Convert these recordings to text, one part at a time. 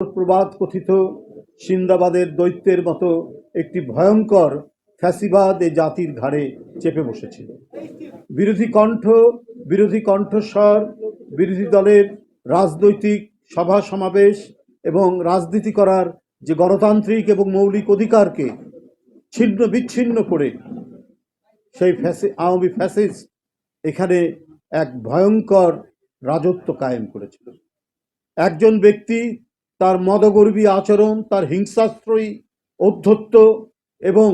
প্রবাদ কথিত সিন্দাবাদের দৈত্যের মতো একটি ভয়ঙ্কর ফ্যাসিবাদ এ জাতির ঘাড়ে চেপে বসেছিল। বিরোধী কণ্ঠ, বিরোধী কণ্ঠস্বর, বিরোধী দলের রাজনৈতিক সভা সমাবেশ এবং রাজনীতি করার যে গণতান্ত্রিক এবং মৌলিক অধিকারকে ছিন্ন বিচ্ছিন্ন করে সেই ফ্যাসি, আওয়ামী ফ্যাসিস্ট এখানে এক ভয়ঙ্কর রাজত্ব কায়েম করেছিল। একজন ব্যক্তি তার মদগর্বী আচরণ, তার হিংসাশ্রয়ী অধ্যত্ব এবং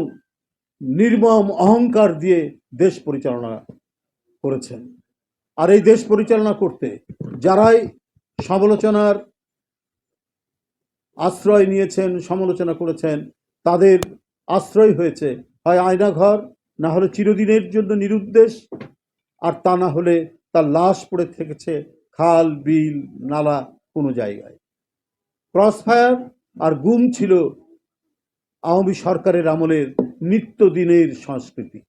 নির্মম অহংকার দিয়ে দেশ পরিচালনা করেছেন। আর এই দেশ পরিচালনা করতে যারাই সমালোচনার আশ্রয় নিয়েছেন, সমালোচনা করেছেন, তাদের আশ্রয় হয়েছে, হয় আয়নাঘর, না হলে চিরদিনের জন্য নিরুদ্দেশ, আর তা না হলে তার লাশ পড়ে থেকেছে খাল, বিল, নালা কোনো জায়গায়। ক্রসফায়ার আর গুম ছিল আওয়ামী সরকারের আমলের নিত্যদিনের সংস্কৃতি।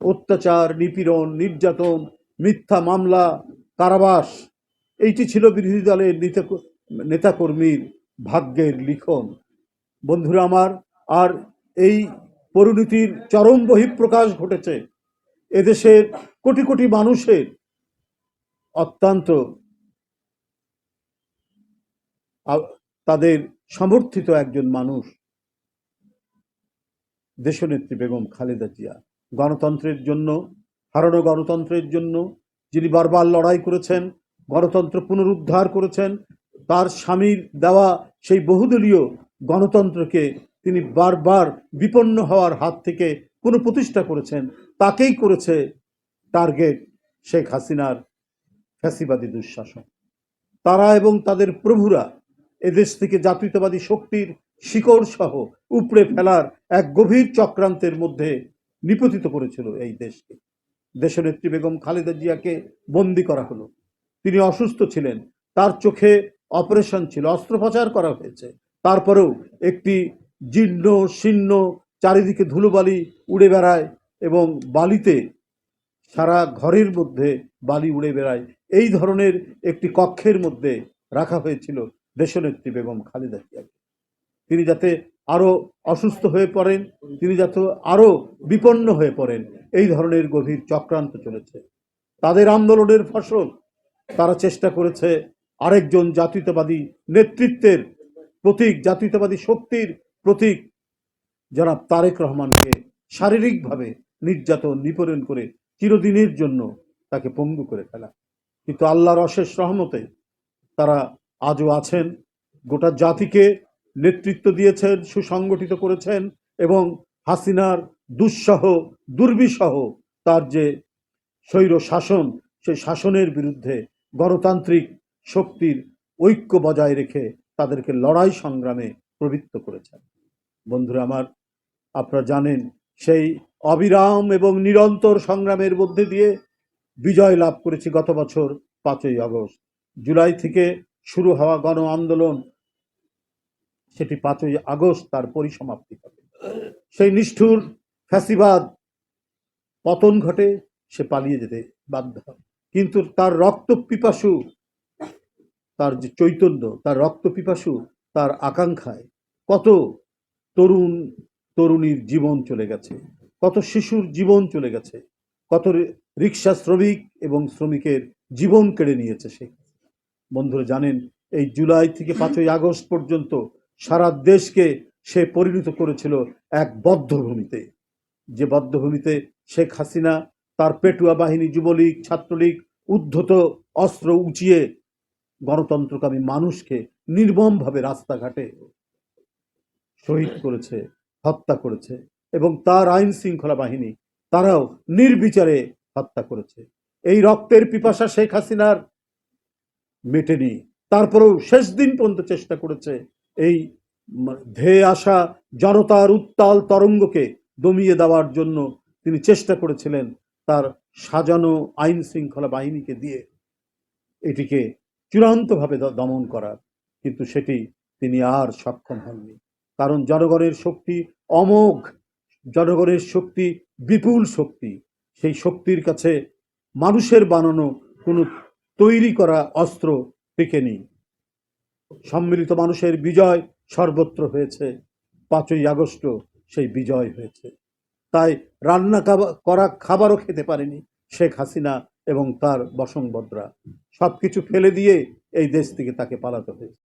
অত্যাচার, নিপীড়ন, নির্যাতন, মিথ্যা মামলা, কারাবাস, এইটি ছিল বিরোধী দলের নেতা- নেতাকর্মীর ভাগ্যের লিখন। বন্ধুরা আমার, আর এই পরিণতির চরম বহিঃপ্রকাশ ঘটেছে এদেশের কোটি কোটি মানুষের অত্যন্ত তাদের সমর্থিত একজন মানুষ দেশনেত্রী বেগম খালেদা জিয়া। গণতন্ত্রের জন্য, হারানো গণতন্ত্রের জন্য যিনি বারবার লড়াই করেছেন, গণতন্ত্র পুনরুদ্ধার করেছেন, তার স্বামীর দেওয়া সেই বহুদলীয় গণতন্ত্রকে তিনি বারবার বিপন্ন হওয়ার হাত থেকে পুনঃপ্রতিষ্ঠা করেছেন, তাকেই করেছে টার্গেট শেখ হাসিনার ফ্যাসিবাদী দুঃশাসন। তারা এবং তাদের প্রভুরা এদেশ থেকে জাতীয়তাবাদী শক্তির শিকড় সহ উপড়ে ফেলার এক গভীর চক্রান্তের মধ্যে নিপতিত করেছিল এই দেশকে। দেশনেত্রী বেগম খালেদা জিয়াকে বন্দি করা হলো। তিনি অসুস্থ ছিলেন। তার চোখে অপারেশন ছিল, অস্ত্রোপচার করা হয়েছে। তারপরেও একটি জীর্ণ, শীর্ণ, চারিদিকে ধুলোবালি উড়ে বেড়ায় এবং বালিতে সারা ঘরের মধ্যে বালি উড়ে বেড়ায়। এই ধরনের একটি কক্ষের মধ্যে রাখা হয়েছিল দেশনেত্রী বেগম খালেদা জিয়াকে। তিনি যাতে আরও অসুস্থ হয়ে পড়েন, তিনি যাতে আরও বিপন্ন হয়ে পড়েন, এই ধরনের গভীর চক্রান্ত চলেছে। তাদের আন্দোলনের ফসল, তারা চেষ্টা করেছে আরেকজন জাতীয়তাবাদী নেতৃত্বের প্রতীক, জাতীয়তাবাদী শক্তির প্রতীক, জনাব তারেক রহমানকে শারীরিকভাবে নির্যাতন, নিপীড়ন করে চিরদিনের জন্য তাকে পঙ্গু করে ফেলা। কিন্তু আল্লাহর অশেষ রহমতে তারা আজও আছেন। গোটা জাতিকে নেতৃত্ব দিয়েছেন, সুসংগঠিত করেছেন এবং হাসিনার দুঃসহ দুর্বিসহ তার যে স্বৈর শাসন, সেই শাসনের বিরুদ্ধে গণতান্ত্রিক শক্তির ঐক্য বজায় রেখে তাদেরকে লড়াই সংগ্রামে প্রবৃত্ত করেছেন। বন্ধুরা আমার, আপনারা জানেন, সেই অবিরাম এবং নিরন্তর সংগ্রামের মধ্যে দিয়ে বিজয় লাভ করেছি গত বছর পাঁচই আগস্ট। জুলাই থেকে শুরু হওয়া গণ আন্দোলন, সেটি পাঁচই আগস্ট তার পরিসমাপ্তি হবে সেই নিষ্ঠুর ফ্যাসিবাদ পতন ঘটে, সে পালিয়ে যেতে বাধ্য হয়। কিন্তু তার রক্ত পিপাসু, তার যে চৈতন্য, তার রক্ত পিপাসু, তার আকাঙ্ক্ষায় কত তরুণ, তরুণীর জীবন চলে গেছে, কত শিশুর জীবন চলে গেছে, কত রিক্সা শ্রমিক এবং শ্রমিকের জীবন কেড়ে নিয়েছে সে। বন্ধুরা জানেন, এই জুলাই থেকে পাঁচই আগস্ট পর্যন্ত সারা দেশকে সে পরিণত করেছিল এক বদ্ধভূমিতে। যে বদ্ধভূমিতে শেখ হাসিনা তার পেটুয়া বাহিনী, যুবলীগ, ছাত্রলীগ উদ্ধত অস্ত্র উঁচিয়ে গণতন্ত্রকামী মানুষকে নির্মমভাবে রাস্তাঘাটে শহীদ করেছে, হত্যা করেছে এবং তার আইন শৃঙ্খলা বাহিনী, তারাও নির্বিচারে হত্যা করেছে। এই রক্তের পিপাসা শেখ হাসিনার মেটেনি। তারপরেও শেষ দিন পর্যন্ত চেষ্টা করেছে এই ধেয়ে আসা জনতার উত্তাল তরঙ্গকে দমিয়ে দেওয়ার জন্য তিনি চেষ্টা করেছিলেন তার সাজানো আইন শৃঙ্খলা বাহিনীকে দিয়ে। এটিকে চূড়ান্তভাবে দমন করার। কিন্তু সেটি তিনি আর সক্ষম হননি। কারণ জনগণের শক্তি অমোঘ, জনগণের শক্তি বিপুল শক্তি। সেই শক্তির কাছে মানুষের বানানো কোনো তৈরি করা অস্ত্র পেকে নেই। সম্মিলিত মানুষের বিজয় সর্বত্র হয়েছে। পাঁচই আগস্ট সেই বিজয় হয়েছে। তাই রান্না করা খাবারও খেতে পারেনি শেখ হাসিনা এবং তার বসংবদরা। সব কিছু ফেলে দিয়ে এই দেশ থেকে তাকে পালাতে হয়েছে।